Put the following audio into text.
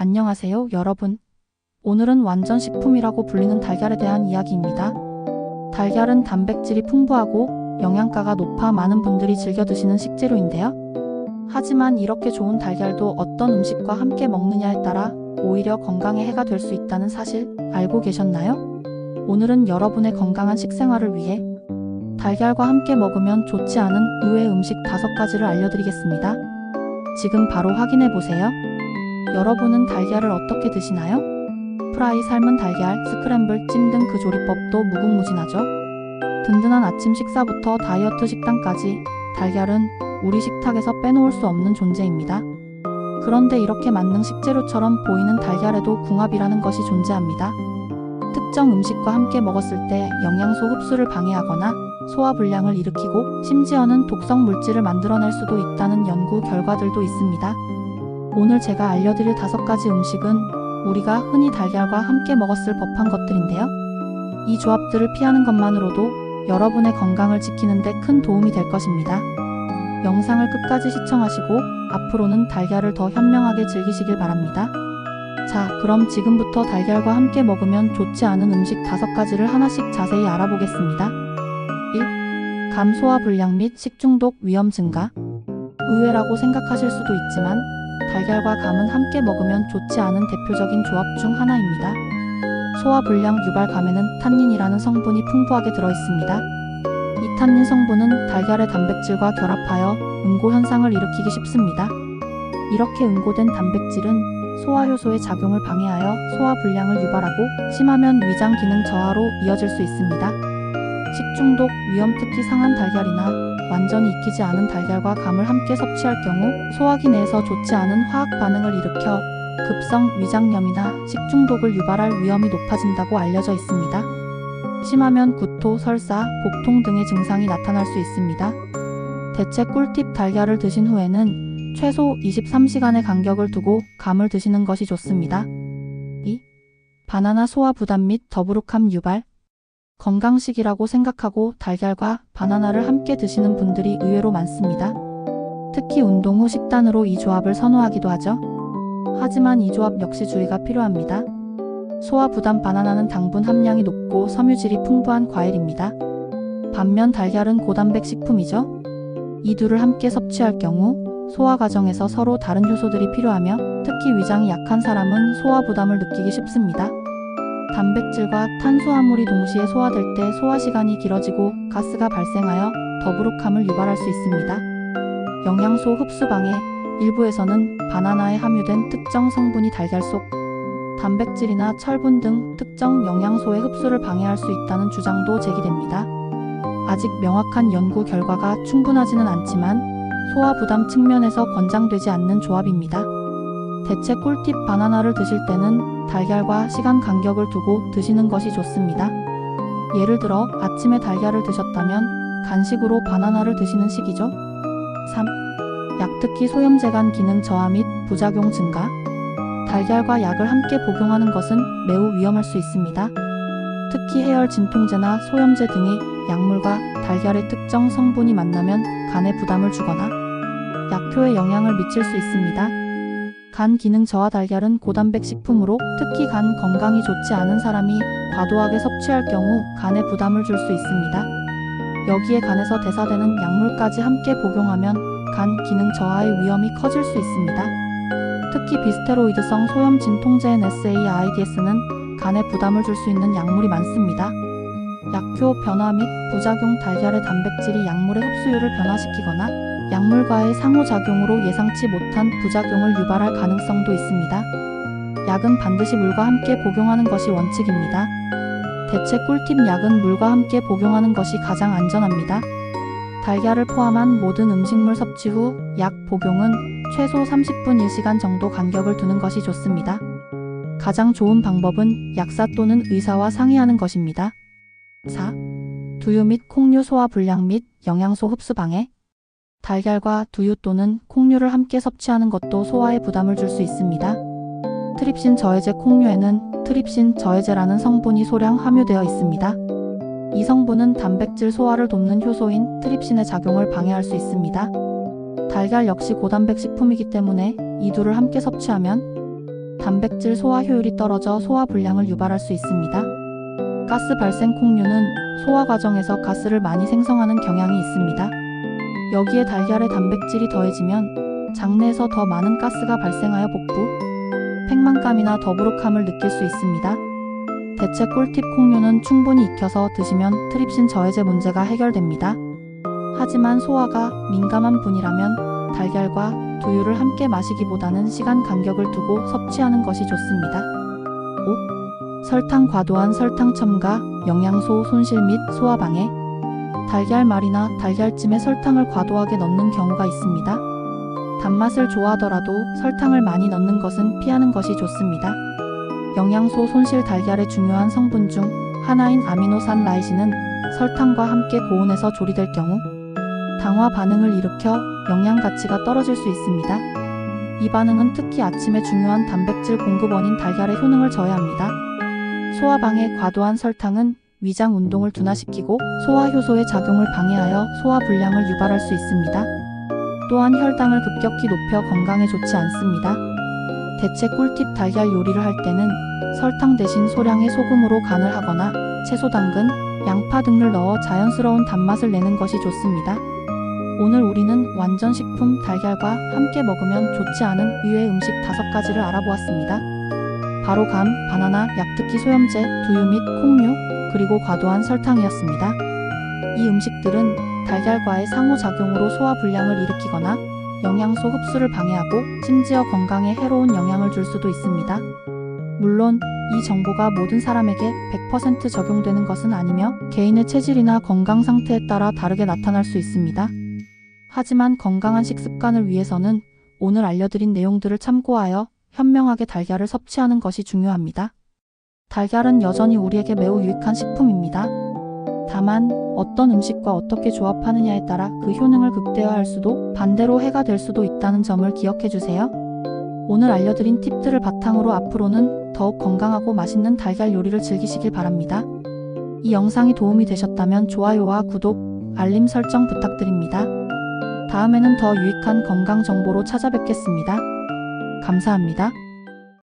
안녕하세요, 여러분. 오늘은 완전 식품이라고 불리는 달걀에 대한 이야기입니다. 달걀은 단백질이 풍부하고 영양가가 높아 많은 분들이 즐겨 드시는 식재료인데요. 하지만 이렇게 좋은 달걀도 어떤 음식과 함께 먹느냐에 따라 오히려 건강에 해가 될 수 있다는 사실 알고 계셨나요? 오늘은 여러분의 건강한 식생활을 위해 달걀과 함께 먹으면 좋지 않은 의외 음식 다섯 가지를 알려드리겠습니다. 지금 바로 확인해 보세요. 여러분은 달걀을 어떻게 드시나요? 프라이, 삶은 달걀, 스크램블, 찜 등 그 조리법도 무궁무진하죠. 든든한 아침 식사부터 다이어트 식단까지 달걀은 우리 식탁에서 빼놓을 수 없는 존재입니다. 그런데 이렇게 만능 식재료처럼 보이는 달걀에도 궁합이라는 것이 존재합니다. 특정 음식과 함께 먹었을 때 영양소 흡수를 방해하거나 소화불량을 일으키고 심지어는 독성 물질을 만들어낼 수도 있다는 연구 결과들도 있습니다. 오늘 제가 알려드릴 다섯 가지 음식은 우리가 흔히 달걀과 함께 먹었을 법한 것들인데요. 이 조합들을 피하는 것만으로도 여러분의 건강을 지키는데 큰 도움이 될 것입니다. 영상을 끝까지 시청하시고 앞으로는 달걀을 더 현명하게 즐기시길 바랍니다. 자, 그럼 지금부터 달걀과 함께 먹으면 좋지 않은 음식 다섯 가지를 하나씩 자세히 알아보겠습니다. 1. 감 소화 불량 및 식중독 위험 증가. 의외라고 생각하실 수도 있지만 달걀과 감은 함께 먹으면 좋지 않은 대표적인 조합 중 하나입니다. 소화 불량 유발 감에는 탄닌이라는 성분이 풍부하게 들어 있습니다. 이 탄닌 성분은 달걀의 단백질과 결합하여 응고 현상을 일으키기 쉽습니다. 이렇게 응고된 단백질은 소화 효소의 작용을 방해하여 소화 불량을 유발하고 심하면 위장 기능 저하로 이어질 수 있습니다. 식중독 위험 특히 상한 달걀이나 완전히 익히지 않은 달걀과 감을 함께 섭취할 경우 소화기 내에서 좋지 않은 화학 반응을 일으켜 급성 위장염이나 식중독을 유발할 위험이 높아진다고 알려져 있습니다. 심하면 구토, 설사, 복통 등의 증상이 나타날 수 있습니다. 대체 꿀팁 달걀을 드신 후에는 최소 23시간의 간격을 두고 감을 드시는 것이 좋습니다. 2. 바나나 소화 부담 및 더부룩함 유발 건강식이라고 생각하고 달걀과 바나나를 함께 드시는 분들이 의외로 많습니다. 특히 운동 후 식단으로 이 조합을 선호하기도 하죠. 하지만 이 조합 역시 주의가 필요합니다. 소화 부담 바나나는 당분 함량이 높고 섬유질이 풍부한 과일입니다. 반면 달걀은 고단백 식품이죠. 이 둘을 함께 섭취할 경우 소화 과정에서 서로 다른 효소들이 필요하며 특히 위장이 약한 사람은 소화 부담을 느끼기 쉽습니다. 단백질과 탄수화물이 동시에 소화될 때 소화 시간이 길어지고 가스가 발생하여 더부룩함을 유발할 수 있습니다. 영양소 흡수 방해 일부에서는 바나나에 함유된 특정 성분이 달걀 속 단백질이나 철분 등 특정 영양소의 흡수를 방해할 수 있다는 주장도 제기됩니다. 아직 명확한 연구 결과가 충분하지는 않지만 소화 부담 측면에서 권장되지 않는 조합입니다. 대체 꿀팁 바나나를 드실 때는 달걀과 시간 간격을 두고 드시는 것이 좋습니다. 예를 들어 아침에 달걀을 드셨다면 간식으로 바나나를 드시는 식이죠. 3. 약 특히 소염제간 기능 저하 및 부작용 증가. 달걀과 약을 함께 복용하는 것은 매우 위험할 수 있습니다. 특히 해열 진통제나 소염제 등의 약물과 달걀의 특정 성분이 만나면 간에 부담을 주거나 약효에 영향을 미칠 수 있습니다. 간 기능 저하 달걀은 고단백 식품으로 특히 간 건강이 좋지 않은 사람이 과도하게 섭취할 경우 간에 부담을 줄 수 있습니다. 여기에 간에서 대사되는 약물까지 함께 복용하면 간 기능 저하의 위험이 커질 수 있습니다. 특히 비스테로이드성 소염 진통제인 SAIDS는 간에 부담을 줄 수 있는 약물이 많습니다. 약효 변화 및 부작용 달걀의 단백질이 약물의 흡수율을 변화시키거나 약물과의 상호작용으로 예상치 못한 부작용을 유발할 가능성도 있습니다. 약은 반드시 물과 함께 복용하는 것이 원칙입니다. 대체 꿀팁 약은 물과 함께 복용하는 것이 가장 안전합니다. 달걀을 포함한 모든 음식물 섭취 후 약 복용은 최소 30분 1시간 정도 간격을 두는 것이 좋습니다. 가장 좋은 방법은 약사 또는 의사와 상의하는 것입니다. 4. 두유 및 콩류 소화 불량 및 영양소 흡수 방해. 달걀과 두유 또는 콩류를 함께 섭취하는 것도 소화에 부담을 줄 수 있습니다. 트립신 저해제 콩류에는 트립신 저해제라는 성분이 소량 함유되어 있습니다. 이 성분은 단백질 소화를 돕는 효소인 트립신의 작용을 방해할 수 있습니다. 달걀 역시 고단백 식품이기 때문에 이 둘을 함께 섭취하면 단백질 소화 효율이 떨어져 소화 불량을 유발할 수 있습니다. 가스 발생 콩류는 소화 과정에서 가스를 많이 생성하는 경향이 있습니다. 여기에 달걀의 단백질이 더해지면 장내에서 더 많은 가스가 발생하여 복부, 팽만감이나 더부룩함을 느낄 수 있습니다. 대체 꿀팁 콩류는 충분히 익혀서 드시면 트립신 저해제 문제가 해결됩니다. 하지만 소화가 민감한 분이라면 달걀과 두유를 함께 마시기보다는 시간 간격을 두고 섭취하는 것이 좋습니다. 5. 설탕 과도한 설탕 첨가, 영양소 손실 및 소화 방해. 달걀말이나 달걀찜에 설탕을 과도하게 넣는 경우가 있습니다. 단맛을 좋아하더라도 설탕을 많이 넣는 것은 피하는 것이 좋습니다. 영양소 손실 달걀의 중요한 성분 중 하나인 아미노산 라이신은 설탕과 함께 고온에서 조리될 경우 당화 반응을 일으켜 영양 가치가 떨어질 수 있습니다. 이 반응은 특히 아침에 중요한 단백질 공급원인 달걀의 효능을 저해합니다. 소화방해 과도한 설탕은 위장 운동을 둔화시키고 소화 효소의 작용을 방해하여 소화 불량을 유발할 수 있습니다. 또한 혈당을 급격히 높여 건강에 좋지 않습니다. 대체 꿀팁 달걀 요리를 할 때는 설탕 대신 소량의 소금으로 간을 하거나 채소 당근, 양파 등을 넣어 자연스러운 단맛을 내는 것이 좋습니다. 오늘 우리는 완전 식품 달걀과 함께 먹으면 좋지 않은 유해 음식 다섯 가지를 알아보았습니다. 바로 감, 바나나, 약특히 소염제, 두유 및 콩류, 그리고 과도한 설탕이었습니다. 이 음식들은 달걀과의 상호작용으로 소화 불량을 일으키거나 영양소 흡수를 방해하고 심지어 건강에 해로운 영향을 줄 수도 있습니다. 물론 이 정보가 모든 사람에게 100% 적용되는 것은 아니며 개인의 체질이나 건강 상태에 따라 다르게 나타날 수 있습니다. 하지만 건강한 식습관을 위해서는 오늘 알려드린 내용들을 참고하여 현명하게 달걀을 섭취하는 것이 중요합니다. 달걀은 여전히 우리에게 매우 유익한 식품입니다. 다만 어떤 음식과 어떻게 조합하느냐에 따라 그 효능을 극대화할 수도 반대로 해가 될 수도 있다는 점을 기억해 주세요. 오늘 알려드린 팁들을 바탕으로 앞으로는 더욱 건강하고 맛있는 달걀 요리를 즐기시길 바랍니다. 이 영상이 도움이 되셨다면 좋아요와 구독, 알림 설정 부탁드립니다. 다음에는 더 유익한 건강 정보로 찾아뵙겠습니다. 감사합니다.